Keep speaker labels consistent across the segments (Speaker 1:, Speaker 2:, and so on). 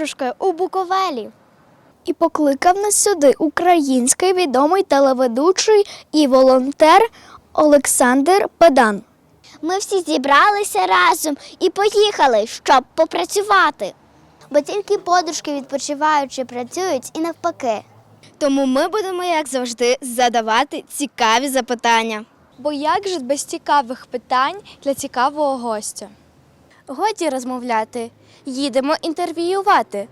Speaker 1: подружкою у Буковелі. І покликав нас сюди український відомий телеведучий і волонтер Олександр Педан. Ми всі зібралися разом і поїхали, щоб попрацювати. Бо тільки подружки відпочиваючи працюють і навпаки. Тому ми будемо, як завжди, задавати цікаві запитання.
Speaker 2: Бо як же без цікавих питань для цікавого гостя?
Speaker 1: Годі розмовляти, їдемо інтерв'ювати.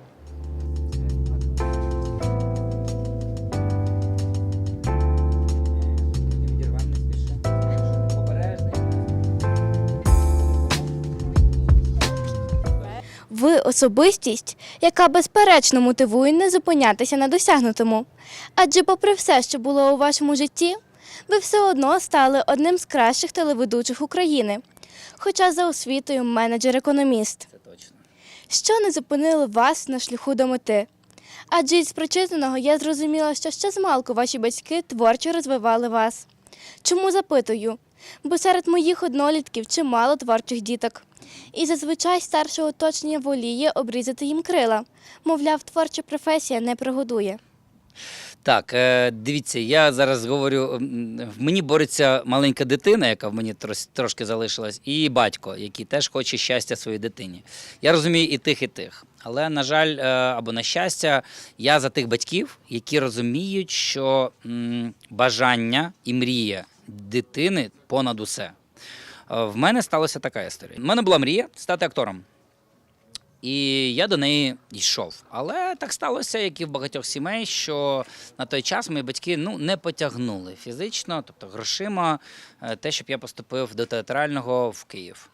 Speaker 1: Ви особистість, яка безперечно мотивує не зупинятися на досягнутому. Адже, попри все, що було у вашому житті, ви все одно стали одним з кращих телеведучих України. Хоча за освітою менеджер-економіст. Що не зупинило вас на шляху до мети? Адже із прочитаного я зрозуміла, що ще змалку ваші батьки творчо розвивали вас. Чому запитую? Бо серед моїх однолітків чимало творчих діток. І зазвичай старше оточення воліє обрізати їм крила. Мовляв, творча професія не пригодує.
Speaker 3: Так, е, дивіться, я зараз говорю, в мені бореться маленька дитина, яка в мені трошки залишилась, і батько, який теж хоче щастя своїй дитині. Я розумію і тих, і тих. Але, на жаль, е, або на щастя, я за тих батьків, які розуміють, що бажання і мрія дитини понад усе. Е, В мене сталася така історія. У мене була мрія стати актором. І я до неї йшов. Але так сталося, як і в багатьох сімей, що на той час мої батьки ну, не потягнули фізично, тобто грошима, е, те, щоб я поступив до театрального в Київ.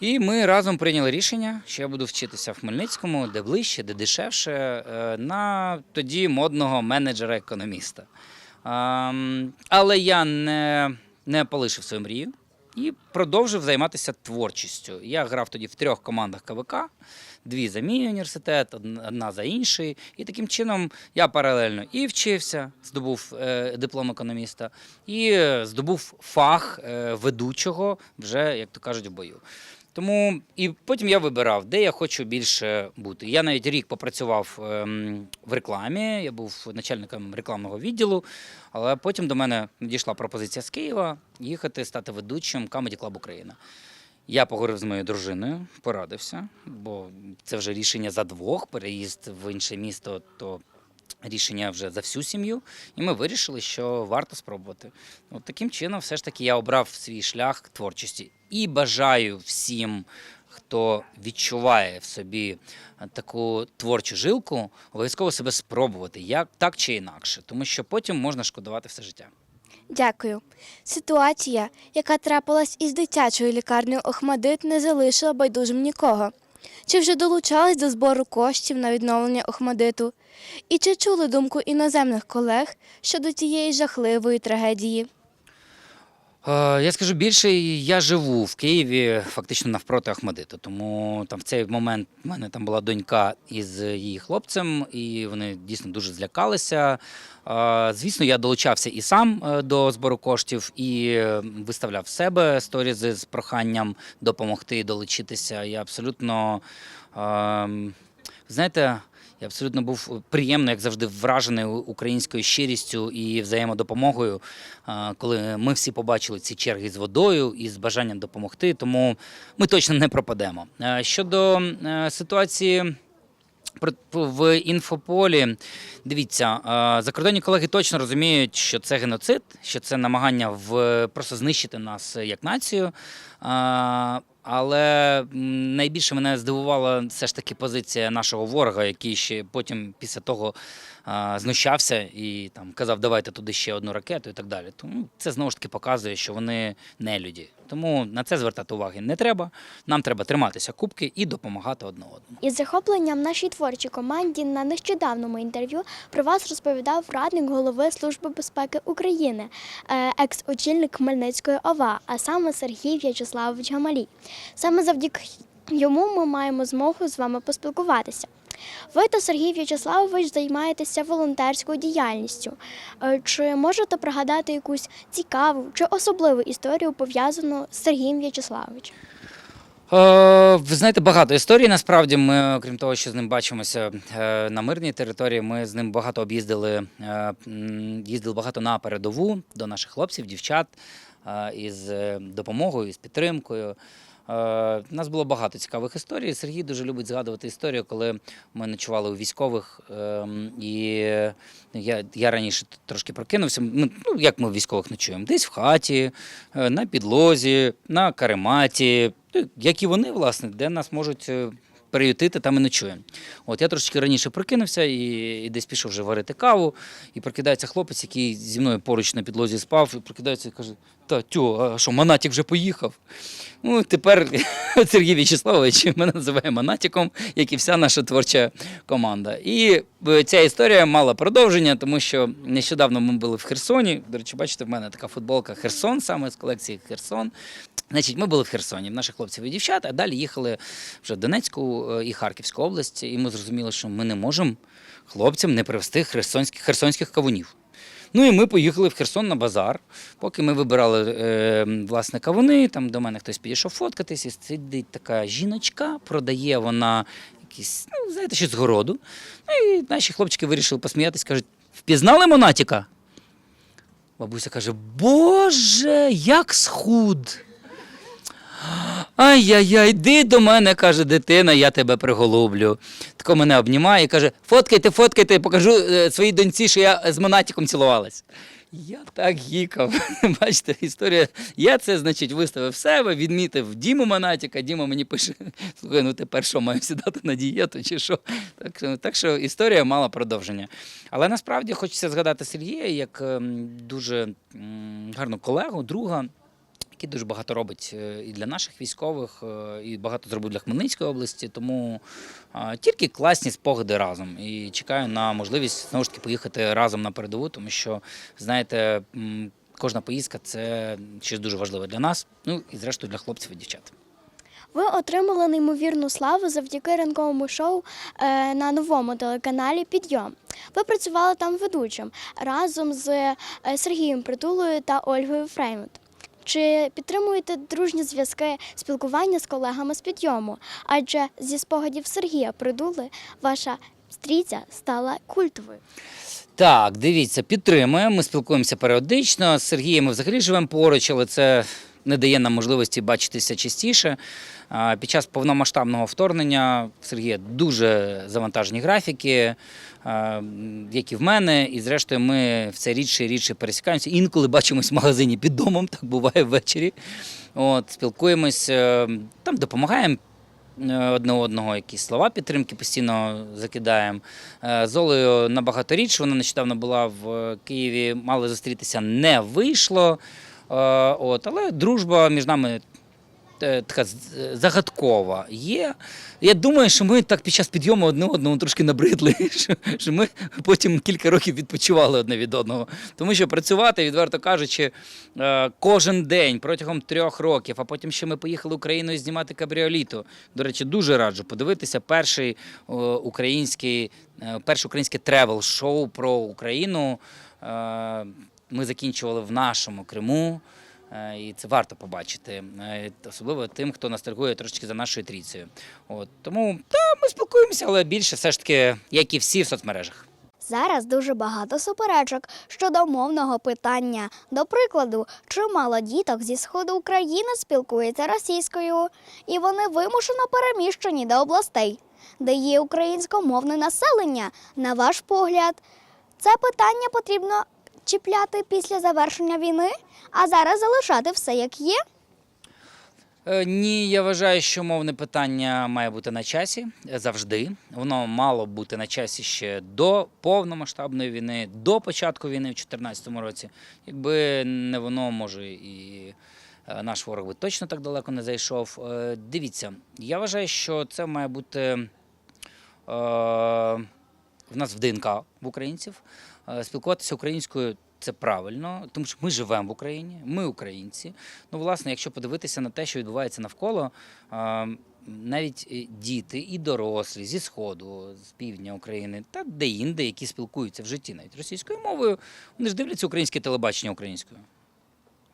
Speaker 3: І ми разом прийняли рішення, що я буду вчитися в Хмельницькому, де ближче, де дешевше, е, на тоді модного менеджера-економіста. Але я не, не полишив свою мрію і продовжив займатися творчістю. Я грав тоді в трьох командах КВК, дві за мій університет, одна за інший. І таким чином я паралельно і вчився, здобув е, диплом економіста, і е, здобув фах е, ведучого вже, як то кажуть, в бою. Тому і потім я вибирав, де я хочу більше бути. Я навіть рік попрацював ем, в рекламі, я був начальником рекламного відділу, але потім до мене надійшла пропозиція з Києва їхати стати ведучим Comedy Club Україна. Я поговорив з моєю дружиною, порадився, бо це вже рішення за двох, переїзд в інше місто, то рішення вже за всю сім'ю. І ми вирішили, що варто спробувати. От таким чином, все ж таки, я обрав свій шлях творчості і бажаю всім, хто відчуває в собі таку творчу жилку, обов'язково себе спробувати, як так чи інакше, тому що потім можна шкодувати все життя.
Speaker 1: Дякую. Ситуація, яка трапилась із дитячою лікарнею Охмадит, не залишила байдужим нікого. Чи вже долучались до збору коштів на відновлення Охмадиту? І чи чули думку іноземних колег щодо цієї жахливої трагедії?
Speaker 3: Е, Я скажу більше, я живу в Києві, фактично навпроти Ахмадиту. Тому там в цей момент в мене там була донька із її хлопцем, і вони дійсно дуже злякалися. Е, Звісно, я долучався і сам е, до збору коштів і виставляв себе сторізи з проханням допомогти долучитися. Я абсолютно ем, знаєте. Я абсолютно був приємно, як завжди, вражений українською щирістю і взаємодопомогою, коли ми всі побачили ці черги з водою і з бажанням допомогти. Тому ми точно не пропадемо. Е, Щодо е, ситуації. В інфополі дивіться, е, закордонні колеги точно розуміють, що це геноцид, що це намагання в просто знищити нас як націю. Але найбільше мене здивувала все ж таки позиція нашого ворога, який ще потім після того знущався і там казав, давайте туди ще одну ракету і так далі. Тому це знову ж таки показує, що вони не люди. Тому на це звертати уваги не треба. Нам треба триматися кубки і допомагати одне одному.
Speaker 1: Із захопленням нашій творчій команді на нещодавному інтерв'ю про вас розповідав радник голови Служби безпеки України, е, екс-очільник Хмельницької ОВА, а саме Сергій В'ячеславович Гамалій. Саме завдяки йому ми маємо змогу з вами поспілкуватися. Ви та Сергій В'ячеславович займаєтеся волонтерською діяльністю. Е, Чи можете пригадати якусь цікаву чи особливу історію пов'язану з Сергієм В'ячеславовичем?
Speaker 3: Е, ви знаєте, багато історій. Насправді, ми, окрім того, що з ним бачимося е, на мирній території, ми з ним багато об'їздили, їздили багато на передову до наших хлопців, дівчат із е, допомогою, із підтримкою. Е, У нас було багато цікавих історій. Сергій дуже любить згадувати історію, коли ми ночували у військових, ем, і я, я раніше трошки прокинувся. Ну, ну, як ми військових ночуємо? Десь в хаті, е, на підлозі, на карематі, ну, як і вони, власне, де нас можуть е, приютити, там і ночуємо. От я трошечки раніше прокинувся і, і десь пішов вже варити каву, і прокидається хлопець, який зі мною поруч на підлозі спав, і прокидається і каже: Та тьо, а що, Манатік вже поїхав? Ну, тепер Сергій В'ячеславович мене називає Манатіком, як і вся наша творча команда. І е, ця історія мала продовження, тому що нещодавно ми були в Херсоні. До речі, бачите, в мене така футболка Херсон, саме з колекції Херсон. Значить, ми були в Херсоні, в наших хлопців і дівчат, а далі їхали вже в Донецьку е, і Харківську область, і ми зрозуміли, що ми не можемо хлопцям не привезти херсонських, херсонських кавунів. Ну і ми поїхали в Херсон на базар. Поки ми вибирали е, власне кавуни, там до мене хтось підійшов фоткатись, і сидить така жіночка, продає вона якісь, ну, знаєте, щось з городу. Ну і наші хлопчики вирішили посміятись, кажуть: впізнали Монатіка? Бабуся каже: Боже, як схуд! Ай-яй-яй, йди до мене, каже дитина, я тебе приголублю. Тако мене обнімає і каже: фоткайте, фоткайте, покажу е, своїй доньці, що я з монатіком цілувалась. Я так гікав. Бачите, історія. Я це, значить, виставив в себе, відмітив Діму Монатіка. Діма мені пише: слухай, ну тепер що, маю сідати на дієту чи що? Так, так що історія мала продовження. Але насправді хочеться згадати Сергія як ем, дуже гарну колегу, друга який дуже багато робить е, і для наших військових, е, і багато зробив для Хмельницької області. Тому тільки класні спогади разом. І чекаю на можливість знову ж таки поїхати разом на передову, тому що, знаєте, кожна поїздка це щось дуже важливе для нас, ну і зрештою для хлопців і дівчат.
Speaker 1: Ви отримали неймовірну славу завдяки ранковому шоу е, на новому телеканалі Підйом. Ви працювали там ведучим разом з Сергієм Притулою та Ольгою Фреймут. Чи підтримуєте дружні зв'язки спілкування з колегами з підйому? Адже зі спогадів Сергія придули ваша стріця стала культовою.
Speaker 3: Так, дивіться, підтримуємо. Ми спілкуємося періодично. З Сергієм ми взагалі живемо поруч, але це не дає нам можливості бачитися частіше. Під час повномасштабного вторгнення в Сергія дуже завантажені графіки, як і в мене. І зрештою ми все рідше і рідше пересікаємося. Інколи бачимось в магазині під домом, так буває ввечері. От, спілкуємось, е, там допомагаємо е, одне одного, якісь слова підтримки постійно закидаємо. Е, З Олею набагато рідше. Вона нещодавно була в Києві, мали зустрітися, не вийшло. От, але дружба між нами така загадкова є. Я думаю, що ми так під час підйому одне одному трошки набридли, що, що ми потім кілька років відпочивали одне від одного. Тому що працювати, відверто кажучи, е, кожен день протягом трьох років, а потім ще ми поїхали Україною знімати кабріоліту. До речі, дуже раджу подивитися перший е, український, е, перше українське тревел-шоу про Україну. Е, Ми закінчували в нашому Криму. Е, І це варто побачити, Е, особливо тим, хто ностальгує трошки за нашою трійцею. От тому та ми спілкуємося, але більше все ж таки, як і всі в соцмережах.
Speaker 1: Зараз дуже багато суперечок щодо мовного питання. До прикладу, чимало діток зі сходу України спілкуються російською, і вони вимушено переміщені до областей, де є українськомовне населення. На ваш погляд, це питання потрібно чіпляти після завершення війни, а зараз залишати все як є.
Speaker 3: Е, Ні, я вважаю, що мовне питання має бути на часі е, завжди. Воно мало бути на часі ще до повномасштабної війни, до початку війни в 2014 році. Якби не воно, може, і е, наш ворог би точно так далеко не зайшов. Дивіться, я вважаю, що це має бути е, в нас в ДНК в українців. Е, Спілкуватися українською це правильно, тому що ми живемо в Україні, ми українці. Ну, власне, якщо подивитися на те, що відбувається навколо, е, навіть діти і дорослі зі сходу, з півдня України та де-інде, які спілкуються в житті навіть російською мовою, вони ж дивляться українське телебачення українською.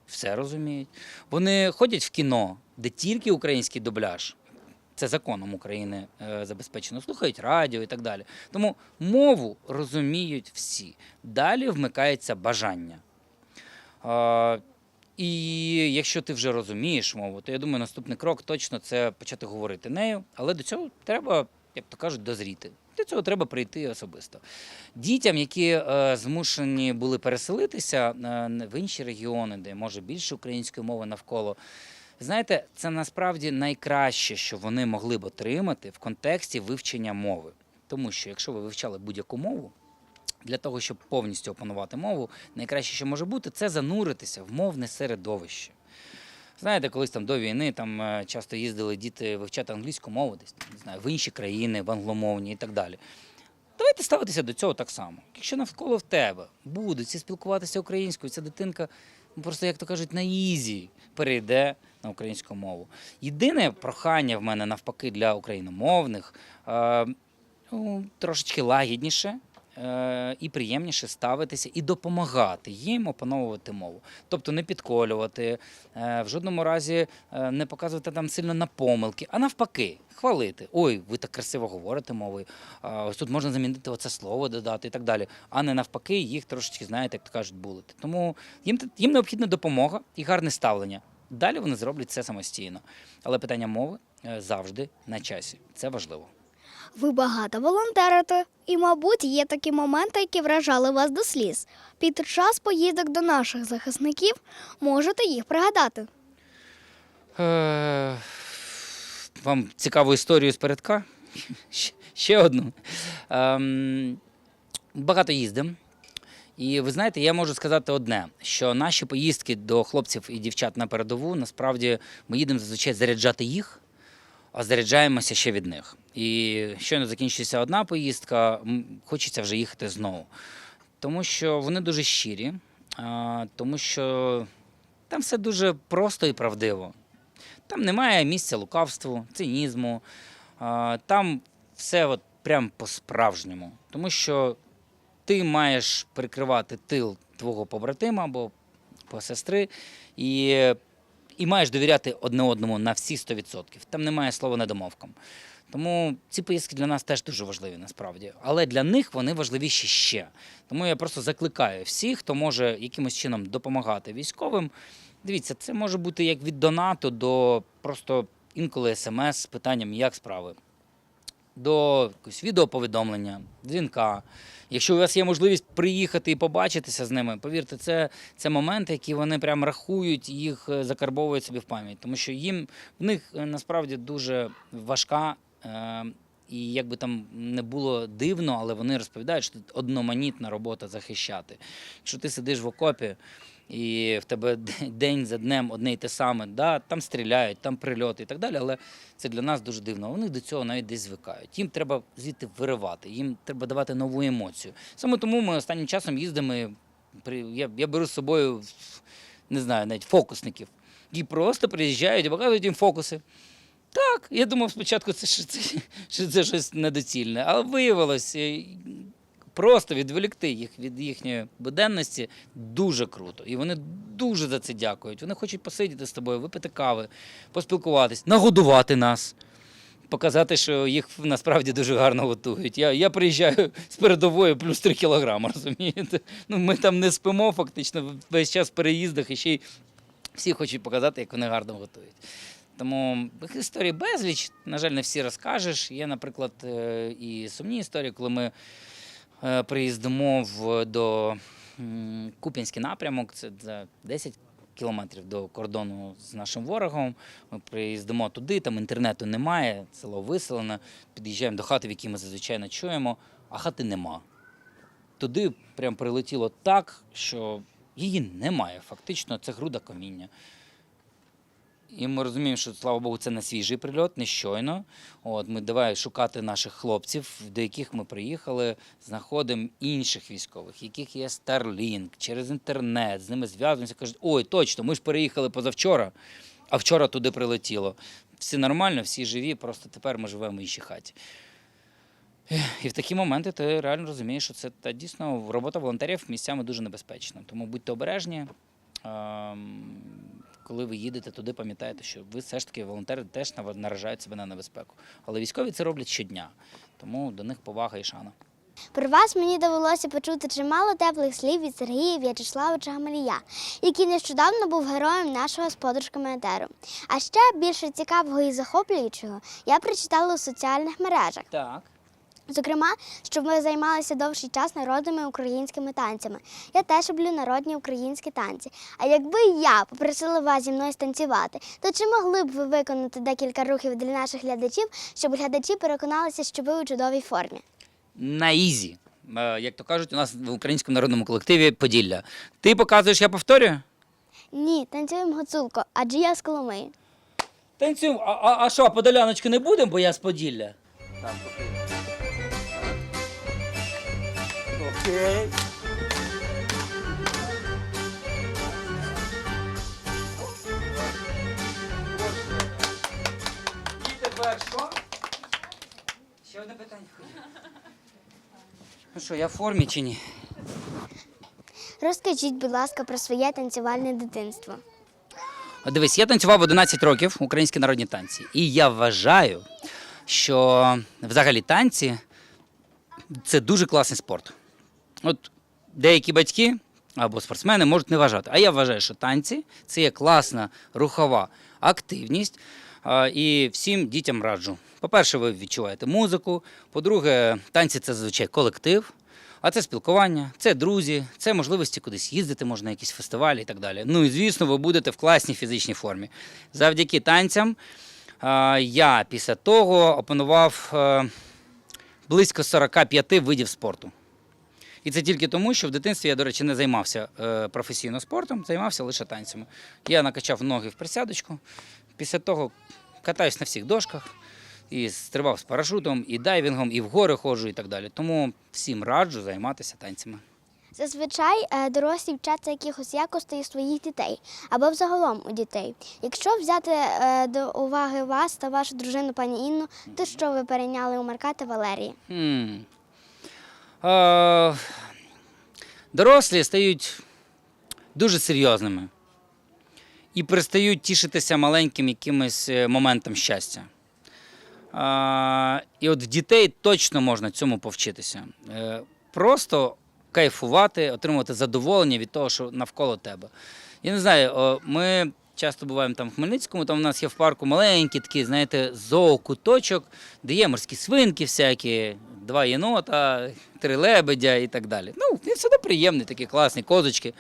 Speaker 3: все розуміють. Вони ходять в кіно, де тільки український дубляж. Це законом України е, забезпечено, слухають радіо і так далі. Тому мову розуміють всі. Далі вмикається бажання. І якщо ти вже розумієш мову, то я думаю, наступний крок точно це почати говорити нею. Але до цього треба, як то кажуть, дозріти. Для цього треба прийти особисто. Дітям, які е, змушені були переселитися е, в інші регіони, де може більше української мови навколо. Знаєте, це насправді найкраще, що вони могли б отримати в контексті вивчення мови. Тому що якщо ви вивчали будь-яку мову, для того, щоб повністю опанувати мову, найкраще, що може бути, це зануритися в мовне середовище. Знаєте, колись там до війни там е, часто їздили діти вивчати англійську мову, десь не знаю, в інші країни, в англомовні і так далі. Давайте ставитися до цього так само. Якщо навколо в тебе будуть всі спілкуватися українською, ця дитинка ну, просто, як то кажуть, на ізі перейде на українську мову. Єдине прохання в мене навпаки для україномовних е, ну, трошечки лагідніше. е, І приємніше ставитися і допомагати їм опановувати мову, тобто не підколювати, е, в жодному разі не показувати там сильно на помилки, а навпаки, хвалити. Ой, ви так красиво говорите мовою. Ось тут можна замінити оце слово, додати і так далі. А не навпаки, їх трошечки, знаєте, як то кажуть, булити. Тому їм їм необхідна допомога і гарне ставлення. Далі вони зроблять це самостійно. Але питання мови е, завжди на часі. Це важливо.
Speaker 1: Ви багато волонтерите, і, мабуть, є такі моменти, які вражали вас до сліз. Під час поїздок до наших захисників можете їх пригадати.
Speaker 3: Е, Вам цікаву історію з передка? Ще- одну. Ем, Багато їздимо. І ви знаєте, я можу сказати одне: що наші поїздки до хлопців і дівчат на передову насправді ми їдемо зазвичай заряджати їх, а заряджаємося ще від них. І щойно закінчується одна поїздка, хочеться вже їхати знову. Тому що вони дуже щирі, тому що там все дуже просто і правдиво. Там немає місця лукавству, цинізму. Там все от прям по-справжньому. Тому що ти маєш прикривати тил твого побратима або посестри і, і маєш довіряти одне одному на всі 100%. Там немає слова недомовкам. Тому ці поїздки для нас теж дуже важливі насправді. Але для них вони важливіші ще. Тому я просто закликаю всіх, хто може якимось чином допомагати військовим. Дивіться, це може бути як від донату до просто інколи смс з питанням, як справи, до якогось відеоповідомлення, дзвінка. Якщо у вас є можливість приїхати і побачитися з ними, повірте, це, це моменти, які вони прям рахують, їх е, закарбовують собі в пам'ять. Тому що їм в них е, насправді дуже важка. Е, і як би там не було дивно, але вони розповідають, що тут одноманітна робота захищати. Якщо ти сидиш в окопі і в тебе день за днем одне й те саме, да, там стріляють, там прильоти і так далі, але це для нас дуже дивно. Вони до цього навіть десь звикають. Їм треба звідти виривати, їм треба давати нову емоцію. Саме тому ми останнім часом їздимо. Я, я беру з собою, не знаю, навіть фокусників, які просто приїжджають і показують їм фокуси. Так, я думав спочатку, це, що, це, що це щось недоцільне, але виявилося, е, просто відволікти їх від їхньої буденності дуже круто. І вони дуже за це дякують. Вони хочуть посидіти з тобою, випити кави, поспілкуватись, нагодувати нас. Показати, що їх насправді дуже гарно готують. Я, я приїжджаю з передової плюс 3 кілограми, розумієте? Ну, ми там не спимо фактично весь час в переїздах і ще й всі хочуть показати, як вони гарно готують. Тому історій безліч, на жаль, не всі розкажеш. Є, наприклад, е, і сумні історії, коли ми приїздимо в, до Куп'янський напрямок, це 10 кілометрів до кордону з нашим ворогом. Ми приїздимо туди, там інтернету немає, село виселене, під'їжджаємо до хати, в якій ми зазвичай ночуємо, а хати нема. Туди прям прилетіло так, що її немає. Фактично, це груда каміння. І ми розуміємо, що слава Богу, це не свіжий прильот, не щойно. От ми давай шукати наших хлопців, до яких ми приїхали, знаходимо інших військових, яких є Starlink, через інтернет, з ними зв'язуємося, кажуть, ой, точно, ми ж переїхали позавчора, а вчора туди прилетіло. Всі нормально, всі живі, просто тепер ми живемо в іншій хаті. І в такі моменти ти реально розумієш, що це та дійсно робота волонтерів місцями дуже небезпечна. Тому будьте обережні, ем, коли ви їдете туди, пам'ятаєте, що ви все ж таки волонтери теж наражають себе на небезпеку. Але військові це роблять щодня, тому до них повага і шана.
Speaker 4: Про вас мені довелося почути чимало теплих слів від Сергія В'ячеславовича Гамалія, який нещодавно був героєм нашого з подружками етеру. А ще більше цікавого і захоплюючого я прочитала у соціальних мережах.
Speaker 3: Так.
Speaker 4: Зокрема, щоб ви займалися довший час народними українськими танцями. Я теж люблю народні українські танці. А якби я попросила вас зі мною станцювати, то чи могли б ви виконати декілька рухів для наших глядачів, щоб глядачі переконалися, що ви у чудовій формі?
Speaker 3: На ізі. Е, Як то кажуть, у нас в українському народному колективі Поділля. Ти показуєш, я повторюю?
Speaker 4: Ні, танцюємо гуцулко, адже я з Коломиї.
Speaker 3: Танцюємо. А, а, а що, подоляночку не будемо, бо я з Поділля? Так, окей. Окей. І тепер що? Ще одне питання. Ну що, я в формі чи ні?
Speaker 4: Розкажіть, будь ласка, про своє танцювальне дитинство.
Speaker 3: От Дивись, я танцював 11 років українські народні танці. І я вважаю, що взагалі танці це дуже класний спорт. От деякі батьки або спортсмени можуть не вважати. А я вважаю, що танці це є класна рухова активність. І всім дітям раджу. По-перше, ви відчуваєте музику. По-друге, танці це зазвичай колектив. А це спілкування, це друзі, це можливості кудись їздити, можна на якісь фестивалі і так далі. Ну і звісно, ви будете в класній фізичній формі. Завдяки танцям я після того опанував е, близько 45 видів спорту. І це тільки тому, що в дитинстві я, до речі, не займався е, професійно спортом, займався лише танцями. Я накачав ноги в присядочку, після того катаюсь на всіх дошках, і стрибав з парашутом, і дайвінгом, і в гори ходжу, і так далі. Тому всім раджу займатися танцями.
Speaker 4: Зазвичай е, дорослі вчаться якихось якостей своїх дітей або взагалом у дітей. Якщо взяти е, до уваги вас та вашу дружину пані Інну, то що ви перейняли у Марка та Валерії?
Speaker 3: Дорослі стають дуже серйозними і перестають тішитися маленьким якимось е, моментом щастя. І от в дітей точно можна цьому повчитися. Е, просто кайфувати, отримувати задоволення від того, що навколо тебе. Я не знаю, ми часто буваємо там в Хмельницькому, там у нас є в парку маленький такий, знаєте, зоокуточок, де є морські свинки всякі, два єнота, три лебедя і так далі. Ну, він все приємний, такі класні козочки.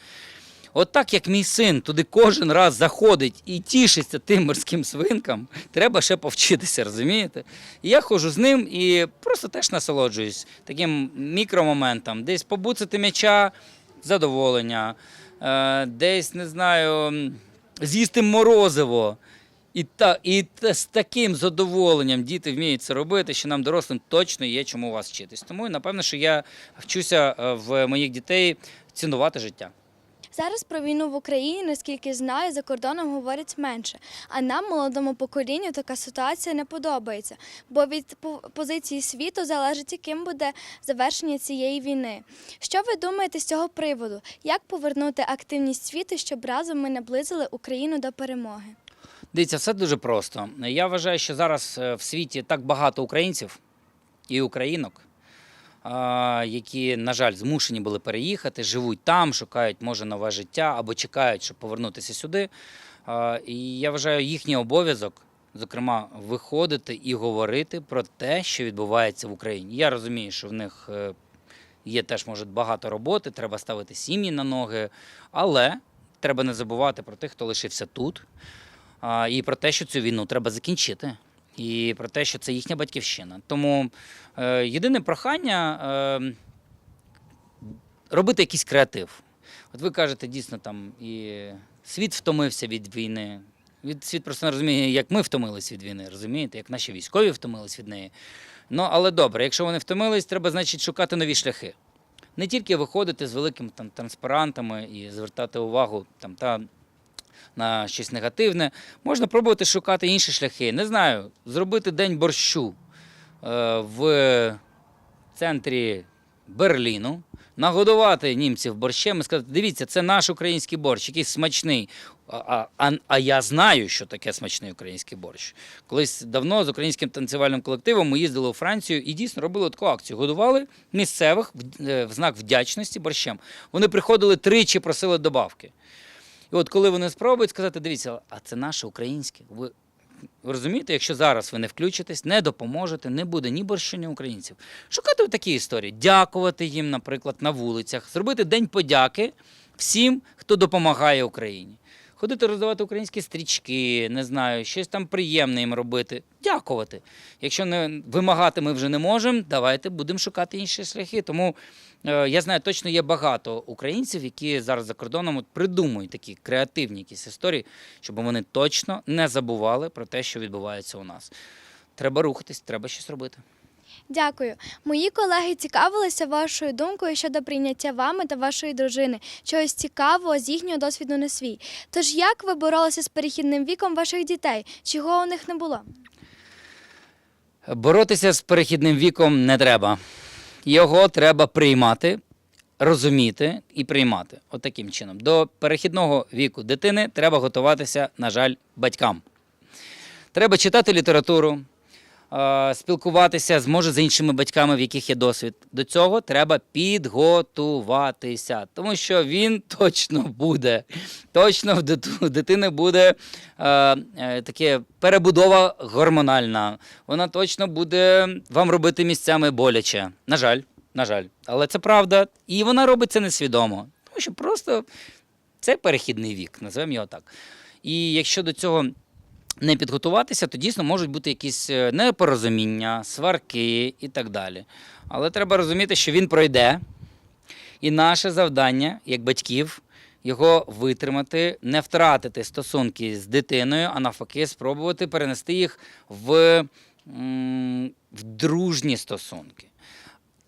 Speaker 3: От так як мій син туди кожен раз заходить і тішиться тим морським свинкам, треба ще повчитися, розумієте? І я ходжу з ним і просто теж насолоджуюсь таким мікромоментом. Десь побуцати м'яча задоволення, е, десь не знаю, з'їсти морозиво. І, та, і та- з таким задоволенням діти вміють це робити, що нам дорослим точно є чому вас вчитись. Тому напевно, що я вчуся е, в моїх дітей цінувати життя.
Speaker 2: Зараз про війну в Україні, наскільки знаю, за кордоном говорять менше. А нам, молодому поколінню, така ситуація не подобається, бо від позиції світу залежить, яким буде завершення цієї війни. Що ви думаєте з цього приводу? Як повернути активність світу, щоб разом ми наблизили Україну до перемоги?
Speaker 3: Дивіться, все дуже просто. Я вважаю, що зараз е, в світі так багато українців і українок, які, на жаль, змушені були переїхати, живуть там, шукають, може, нове життя або чекають, щоб повернутися сюди. І я вважаю їхній обов'язок, зокрема, виходити і говорити про те, що відбувається в Україні. Я розумію, що в них е, є теж, може, багато роботи, треба ставити сім'ї на ноги, але треба не забувати про тих, хто лишився тут. І про те, що цю війну треба закінчити, і про те, що це їхня батьківщина. Тому е, єдине прохання е, робити якийсь креатив. От ви кажете, дійсно, там і світ втомився від війни. Від світ просто не розуміє, як ми втомились від війни, розумієте, як наші військові втомились від неї. Ну, але добре, якщо вони втомились, треба, значить, шукати нові шляхи. Не тільки виходити з великими там, транспарантами і звертати увагу там, та на щось негативне. Можна пробувати шукати інші шляхи. Не знаю, зробити день борщу е, в центрі Берліну нагодувати німців борщем і сказати, дивіться, це наш український борщ, який смачний. А, а, а, я знаю, що таке смачний український борщ. Колись давно з українським танцювальним колективом ми їздили у Францію і дійсно робили таку акцію. Годували місцевих в, е, в знак вдячності борщем. Вони приходили тричі, просили добавки. І от коли вони спробують сказати, дивіться, а це наше українське. Ви розумієте, якщо зараз ви не включитесь, не допоможете, не буде ні борщення українців. Шукати такі історії, дякувати їм, наприклад, на вулицях, зробити день подяки всім, хто допомагає Україні. Ходити роздавати українські стрічки, не знаю, щось там приємне їм робити, дякувати. Якщо не вимагати ми вже не можемо, давайте будемо шукати інші шляхи. Тому е, я знаю, точно є багато українців, які зараз за кордоном от придумують такі креативні якісь історії, щоб вони точно не забували про те, що відбувається у нас. Треба рухатись, треба щось робити.
Speaker 2: Дякую. Мої колеги цікавилися вашою думкою щодо прийняття вами та вашої дружини, чогось цікавого з їхнього досвіду на свій. Тож як ви боролися з перехідним віком ваших дітей? Чого у них не було?
Speaker 3: Боротися з перехідним віком не треба. Його треба приймати, розуміти і приймати. От таким чином. До перехідного віку дитини треба готуватися, на жаль, батькам. Треба читати літературу, спілкуватися з, може, з іншими батьками, в яких є досвід. До цього треба підготуватися, тому що він точно буде. Точно в дитини буде е, е, таке перебудова гормональна. Вона точно буде вам робити місцями боляче. На жаль, на жаль. Але це правда. І вона робить це несвідомо. Тому що просто це перехідний вік, називаємо його так. І якщо до цього не підготуватися, то дійсно можуть бути якісь е, непорозуміння, сварки і так далі. Але треба розуміти, що він пройде, і наше завдання, як батьків, його витримати, не втратити стосунки з дитиною, а навпаки, спробувати перенести їх в, в дружні стосунки.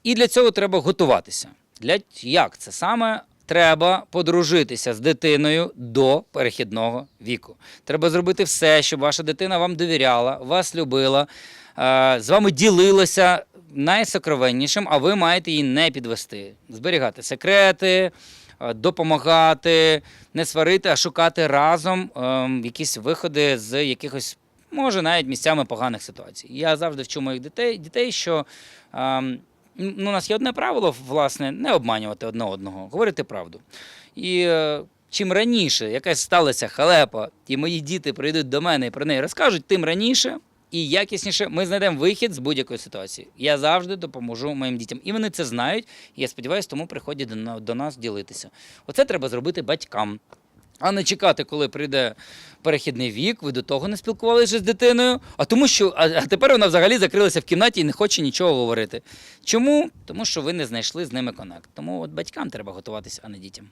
Speaker 3: І для цього треба готуватися. Для як це саме? Треба подружитися з дитиною до перехідного віку. Треба зробити все, щоб ваша дитина вам довіряла, вас любила, е, з вами ділилася найсокровеннішим, а ви маєте її не підвести. Зберігати секрети, е, допомагати, не сварити, а шукати разом ем, якісь виходи з якихось, може, навіть місцями поганих ситуацій. Я завжди вчу моїх дітей, дітей що. Ну, у нас є одне правило, власне, не обманювати одне одного, говорити правду. І е, чим раніше якась сталася халепа, і мої діти прийдуть до мене і про неї розкажуть, тим раніше і якісніше ми знайдемо вихід з будь-якої ситуації. Я завжди допоможу моїм дітям. І вони це знають. І я сподіваюся, тому приходять до нас ділитися. Оце треба зробити батькам. А не чекати, коли прийде перехідний вік, ви до того не спілкувалися з дитиною, а тому що а, тепер вона взагалі закрилася в кімнаті і не хоче нічого говорити. Чому? Тому що ви не знайшли з ними конект. Тому от батькам треба готуватися, а не дітям.